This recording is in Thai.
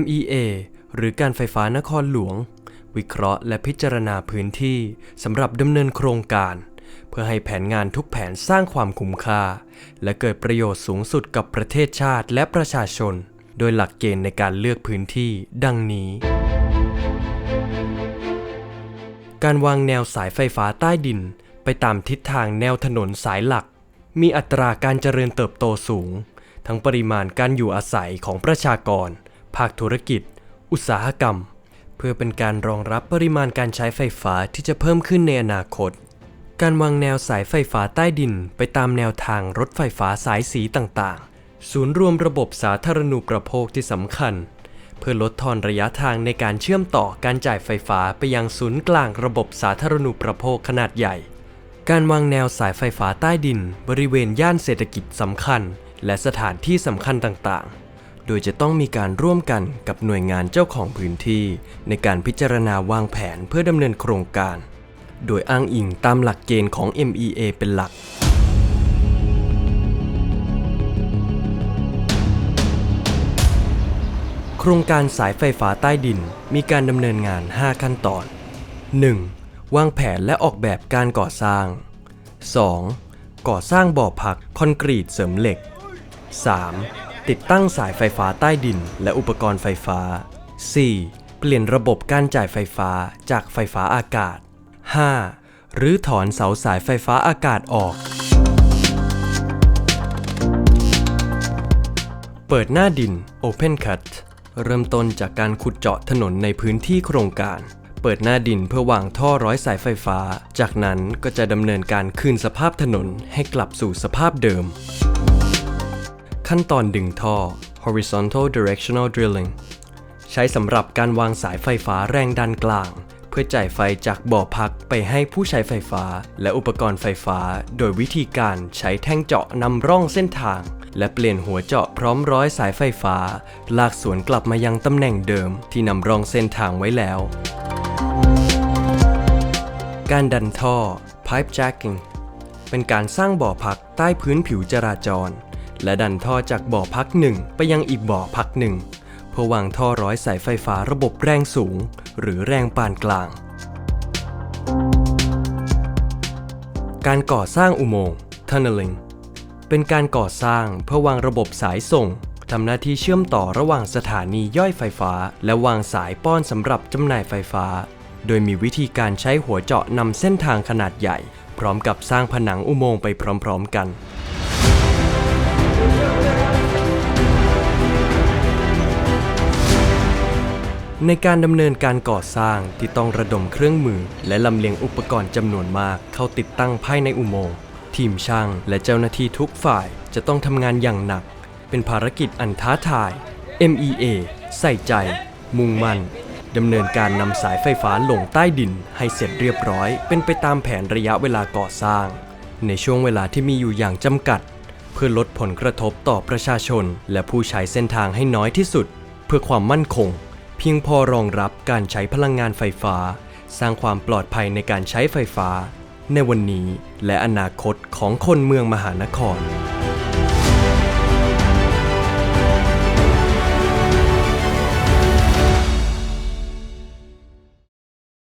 MEA หรือการไฟฟ้านครหลวง วิเคราะห์และพิจารณาพื้นที่สำหรับดำเนินโครงการ เพื่อให้แผนงานทุกแผนสร้างความคุ้มค่า และเกิดประโยชน์สูงสุดกับประเทศชาติและประชาชน โดยหลักเกณฑ์ในการเลือกพื้นที่ดังนี้ การวางแนวสายไฟฟ้าใต้ดิน ไปตามทิศทางแนวถนนสายหลัก มีอัตราการเจริญเติบโตสูง ทั้งปริมาณการอยู่อาศัยของประชากร ภาคธุรกิจ อุตสาหกรรม เพื่อเป็นการรองรับปริมาณการใช้ไฟฟ้าที่จะเพิ่มขึ้นในอนาคต การวางแนวสายไฟฟ้าใต้ดินไปตามแนวทางรถไฟฟ้าสายสีต่างๆ ศูนย์รวมระบบสาธารณูปโภคที่สำคัญ เพื่อลดทอนระยะทางในการเชื่อมต่อการจ่ายไฟฟ้าไปยังศูนย์กลางระบบสาธารณูปโภคขนาดใหญ่ การวางแนวสายไฟฟ้าใต้ดิน บริเวณย่านเศรษฐกิจสำคัญ และสถานที่สำคัญต่างๆ โดยจะต้องมีการร่วมกันกับหน่วยงานเจ้าของพื้นที่ ในการพิจารณาวางแผนเพื่อดำเนินโครงการ โดยอ้างอิงตามหลักเกณฑ์ของ MEA เป็นหลักโครงการสายไฟฟ้าใต้ดินมีการดำเนินงาน 5 ขั้นตอน 1. วางแผนและออกแบบการก่อสร้าง 2. ก่อสร้างบ่อพักคอนกรีตเสริมเหล็ก 3. ติดตั้งสายไฟฟ้าใต้ดิน และอุปกรณ์ไฟฟ้า 4. เปลี่ยนระบบการจ่ายไฟฟ้าจากไฟฟ้าอากาศ 5. หรือถอนเสาสายไฟฟ้าอากาศออก เปิดหน้าดิน Open Cut เริ่มต้นจากการขุดเจาะถนนในพื้นที่โครงการ เปิดหน้าดินเพื่อวางท่อร้อยสายไฟฟ้า จากนั้นก็จะดำเนินการคืนสภาพถนนให้กลับสู่สภาพเดิม ขั้นตอนดึงท่อ horizontal directional drilling ใช้สำหรับการวางสายไฟฟ้าแรงดันกลาง เพื่อจ่ายไฟจากบ่อพักไปให้ผู้ใช้ไฟฟ้า และอุปกรณ์ไฟฟ้า โดยวิธีการใช้แท่งเจาะนำร่องเส้นทาง และเปลี่ยนหัวเจาะพร้อมร้อยสายไฟฟ้า ลากสวนกลับมายังตำแหน่งเดิมที่นำร่องเส้นทางไว้แล้ว การดันท่อ pipe jacking เป็นการสร้างบ่อพักใต้พื้นผิวจราจร และดันท่อจากบ่อพักหนึ่งไปยังอีกบ่อพักหนึ่งเพื่อวางท่อร้อยสายไฟฟ้าระบบแรงสูง หรือแรงปานกลาง การก่อสร้างอุโมงค์ tunneling เป็นการก่อสร้างเพื่อวางระบบสายส่งทำหน้าที่เชื่อมต่อระหว่างสถานีย่อยไฟฟ้า และวางสายป้อนสำหรับจำหน่ายไฟฟ้า โดยมีวิธีการใช้หัวเจาะนำเส้นทางขนาดใหญ่ พร้อมกับสร้างผนังอุโมงค์ไปพร้อม ๆ กัน ในการดำเนินการก่อสร้างที่ต้องระดมเครื่องมือ และลำเลียงอุปกรณ์จำนวนมากเข้าติดตั้งภายในอุโมงค์ทีมช่างและเจ้าหน้าที่ทุกฝ่ายจะต้องทำงานอย่างหนัก เป็นภารกิจอันท้าทาย MEA ใส่ใจ มุ่งมั่นดำเนินการนำสายไฟฟ้าลงใต้ดินให้เสร็จเรียบร้อย เป็นไปตามแผนระยะเวลาก่อสร้าง ในช่วงเวลาที่มีอยู่อย่างจำกัด เพื่อลดผลกระทบต่อประชาชน และผู้ใช้เส้นทางให้น้อยที่สุด เพื่อความมั่นคง เพียงพอรองรับการใช้พลังงานไฟฟ้า สร้างความปลอดภัยในการใช้ไฟฟ้า ในวันนี้และอนาคตของคนเมืองมหานคร